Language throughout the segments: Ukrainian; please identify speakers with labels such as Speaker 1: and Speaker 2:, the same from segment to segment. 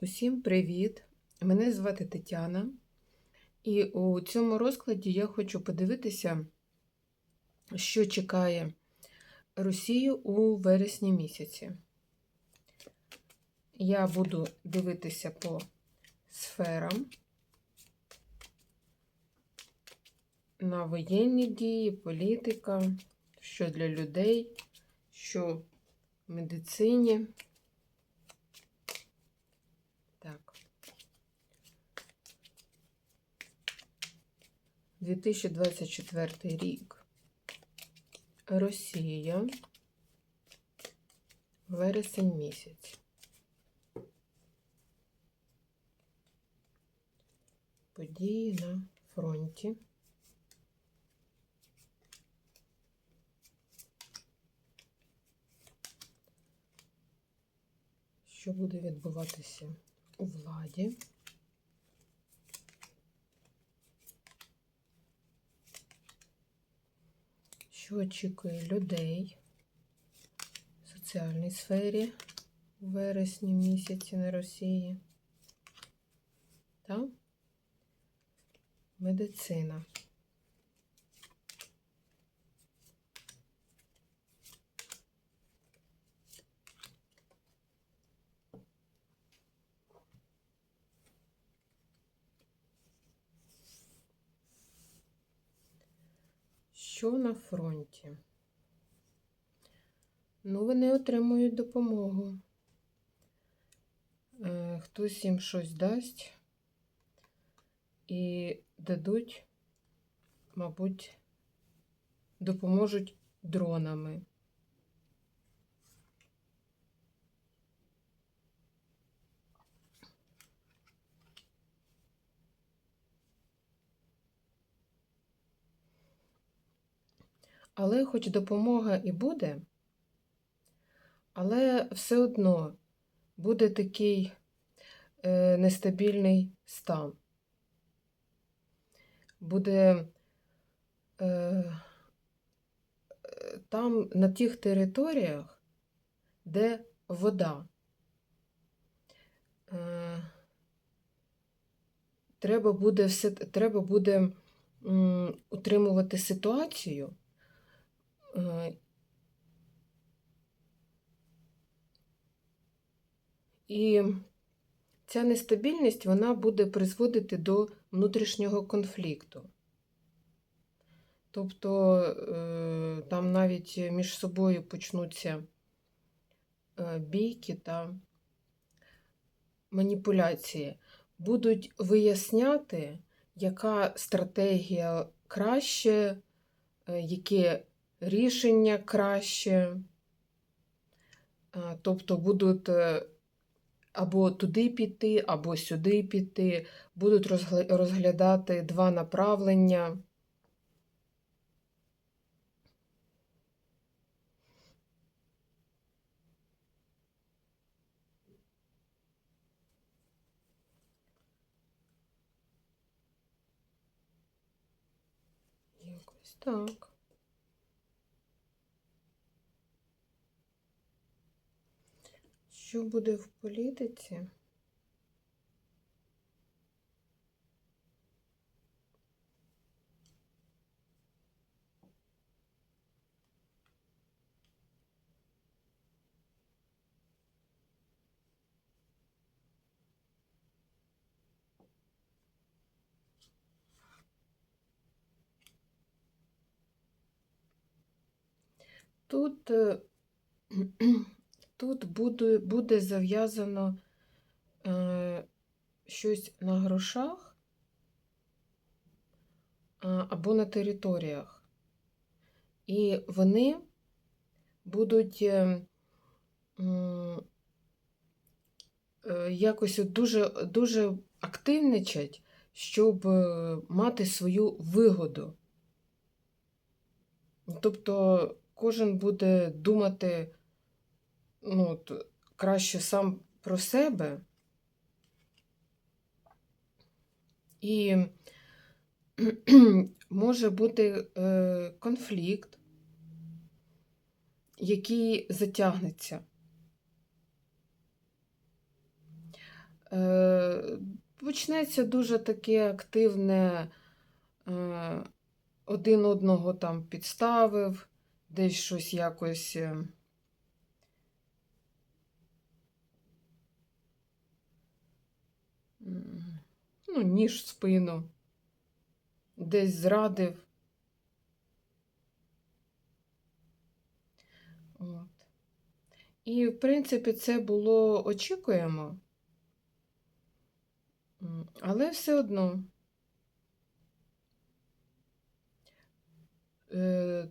Speaker 1: Усім привіт! Мене звати Тетяна, і у цьому розкладі я хочу подивитися, що чекає Росію у вересні місяці. Я буду дивитися по сферам на воєнні дії, політика, що для людей, що в медицині. Так. 2024 рік. Росія. Вересень місяць. Події на фронті. Що буде відбуватися у владі? Що очікує людей в соціальній сфері у вересні місяці на Росії? Та медицина. Що на фронті? Ну, вони отримують допомогу. Е, Хтось їм щось дасть і дадуть, мабуть, допоможуть дронами. Але хоч допомога і буде, але все одно буде такий е, нестабільний стан. Буде е, там на тих територіях, де вода. Е, треба буде все, треба буде м, утримувати ситуацію. Е, І ця нестабільність вона буде призводити до внутрішнього конфлікту. Тобто е, там навіть між собою почнуться е, бійки та маніпуляції. Будуть виясняти, яка стратегія краще, яке рішення краще. Тобто будуть е, або туди піти, або сюди піти, будуть розглядати два направлення. Якось так. Що буде в політиці? Тут, е, тут буде, буде зав'язано е, щось на грошах а, або на територіях. І вони будуть е, е, якось дуже, дуже активничать, щоб е, мати свою вигоду. Тобто кожен буде думати ну, от, краще сам про себе. І може бути е, конфлікт, який затягнеться. Почнеться дуже таке активне, е, один одного там підставив, десь щось якось. Ну, ніж в спину, десь зрадив. От. І, в принципі, це було очікуємо. Але все одно. Е,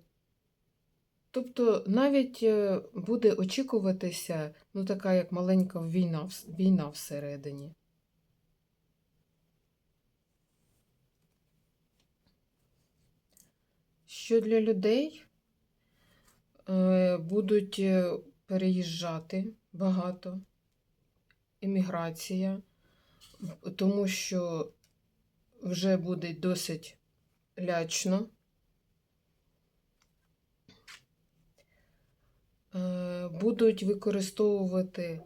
Speaker 1: Тобто навіть е, буде очікуватися, ну, така як маленька війна, війна всередині. Що для людей е, будуть е, переїжджати багато, еміграція, тому що вже буде досить лячно. Е, Будуть використовувати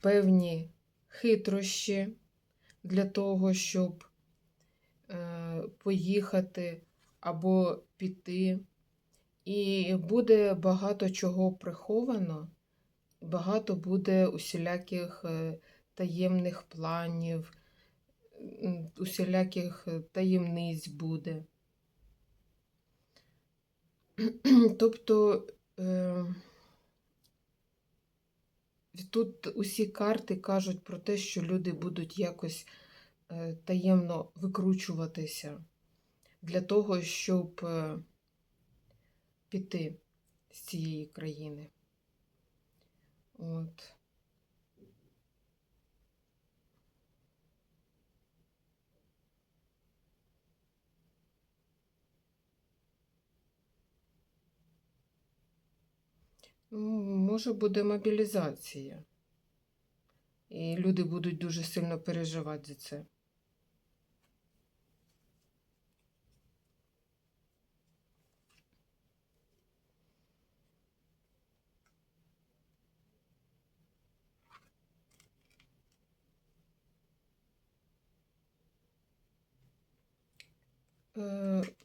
Speaker 1: певні хитрощі для того, щоб поїхати або піти. І буде багато чого приховано, багато буде усіляких е, таємних планів, усіляких е, таємниць буде. Тобто е, тут усі карти кажуть про те, що люди будуть якось таємно викручуватися для того, щоб е, піти з цієї країни. От. Ну, Може буде мобілізація. І люди будуть дуже сильно переживати за це.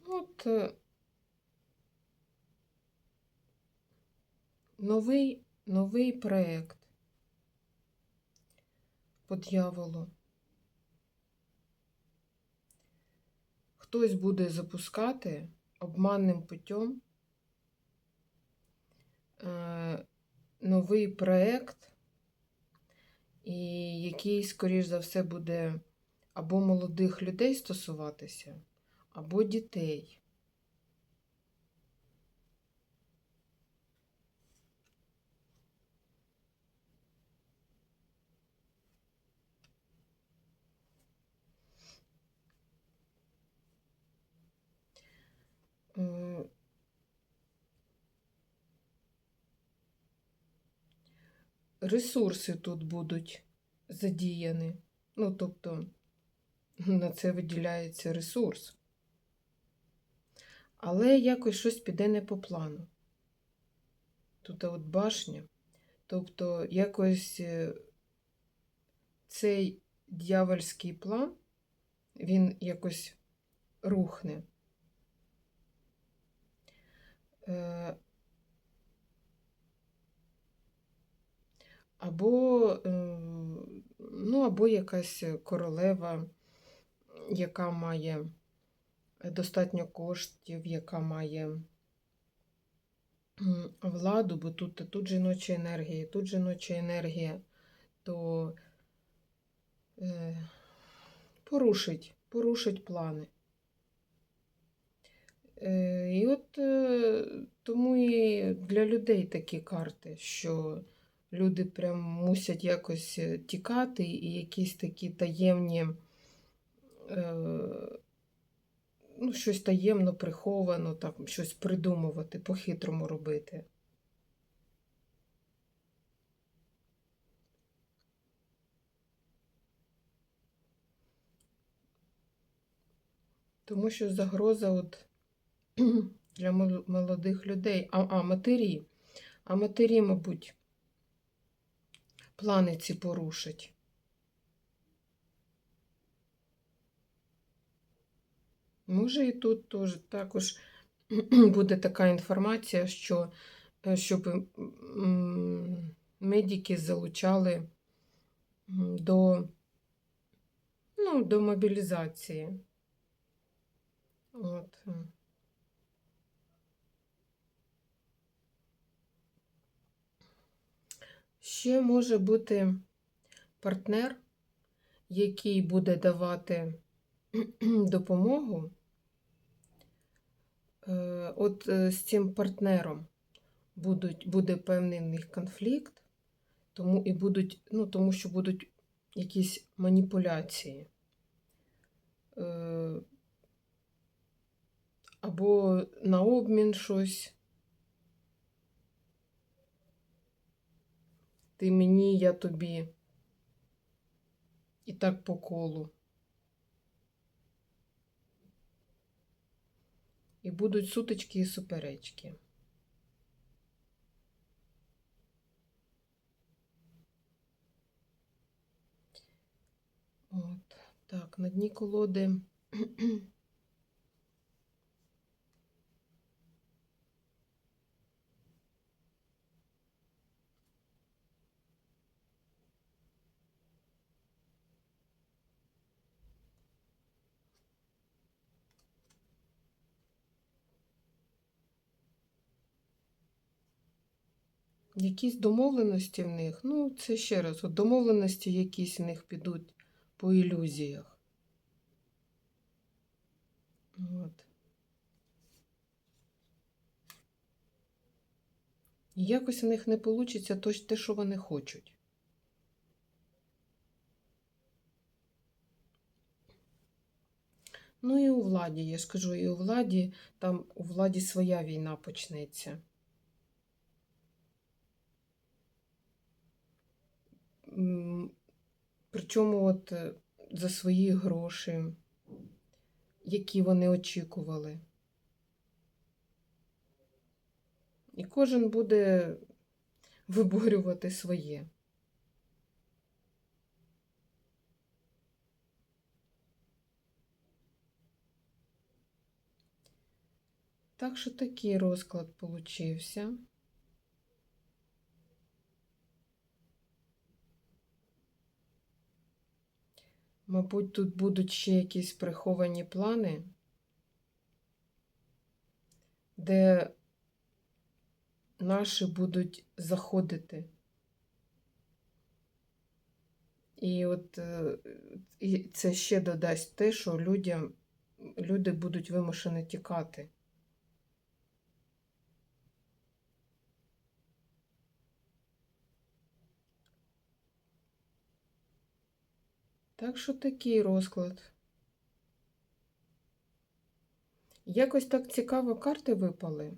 Speaker 1: От е, новий, новий проєкт по дьяволу. Хтось буде запускати обманним путем е, новий проєкт, і який, скоріш за все, буде або молодих людей стосуватися, або дітей. Ресурси тут будуть задіяні. Ну, тобто, на це виділяється ресурс. Але якось щось піде не по плану. Тут от башня. Тобто, якось е, цей дьявольський план, він якось рухне. Е, Або, е, ну, або якась королева, яка має достатньо коштів, яка має владу, бо тут, тут жіноча енергія, тут жіноча енергія, то е, порушить, порушить плани. Е, І от е, тому і для людей такі карти, що люди прям мусять якось е, тікати, і якісь такі таємні, ну, щось таємно приховано, так, щось придумувати, по-хитрому робити. Тому що загроза от для молодих людей, а, а матері, а матері, мабуть, плани ці порушать. Може, і тут теж також буде така інформація, що щоб м, медики залучали до, ну, до мобілізації. От. е. Ще може бути партнер, який буде давати допомогу. Е, От е, з цим партнером будуть, буде певний в них конфлікт, тому і будуть, ну, тому що будуть якісь маніпуляції. Е, Або на обмін щось. Ти мені, я тобі. І так по колу. І будуть сутички і суперечки. От, так, на дні колоди. Якісь домовленості в них, ну, це ще раз, от домовленості якісь в них підуть по ілюзіях. От. Якось у них не вийде те, що вони хочуть. Ну і у владі, я ж кажу, і у владі, там у владі своя війна почнеться. Причому от е, за свої гроші, які вони очікували. І кожен буде виборювати своє. Так що такий розклад получився. Мабуть, тут будуть ще якісь приховані плани, де наші будуть заходити. І от е, і це ще додасть те, що людям, люди будуть вимушені тікати. Так що такий розклад. Якось так цікаво карти випали.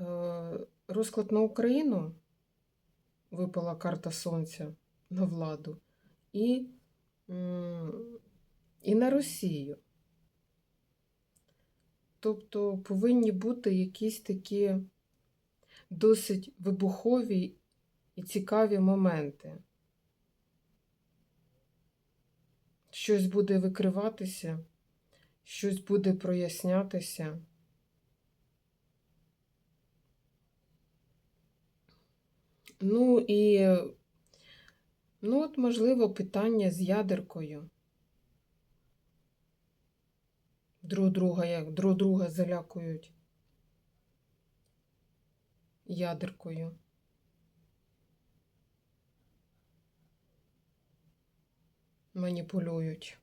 Speaker 1: Е, Розклад на Україну випала карта Сонця на владу, і, і на Росію. Тобто повинні бути якісь такі досить вибухові і цікаві моменти. Щось буде викриватися, щось буде прояснятися. Ну і, ну, от, можливо, питання з ядеркою. Друг друга, як друг друга залякують ядеркою. Маніпулюють.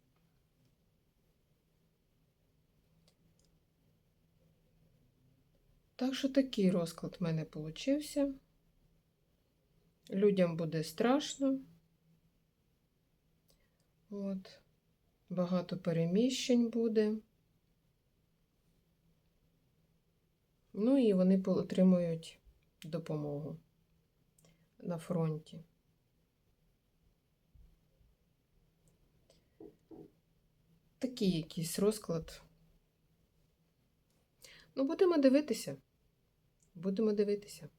Speaker 1: Так що такий розклад в мене получився. Людям буде страшно. От. Багато переміщень буде. Ну і вони отримують допомогу на фронті. Такий якийсь розклад. Ну, будемо дивитися. Будемо дивитися,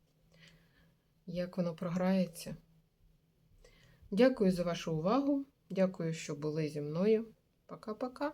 Speaker 1: як воно програється. Дякую за вашу увагу. Дякую, що були зі мною. Пока-пока.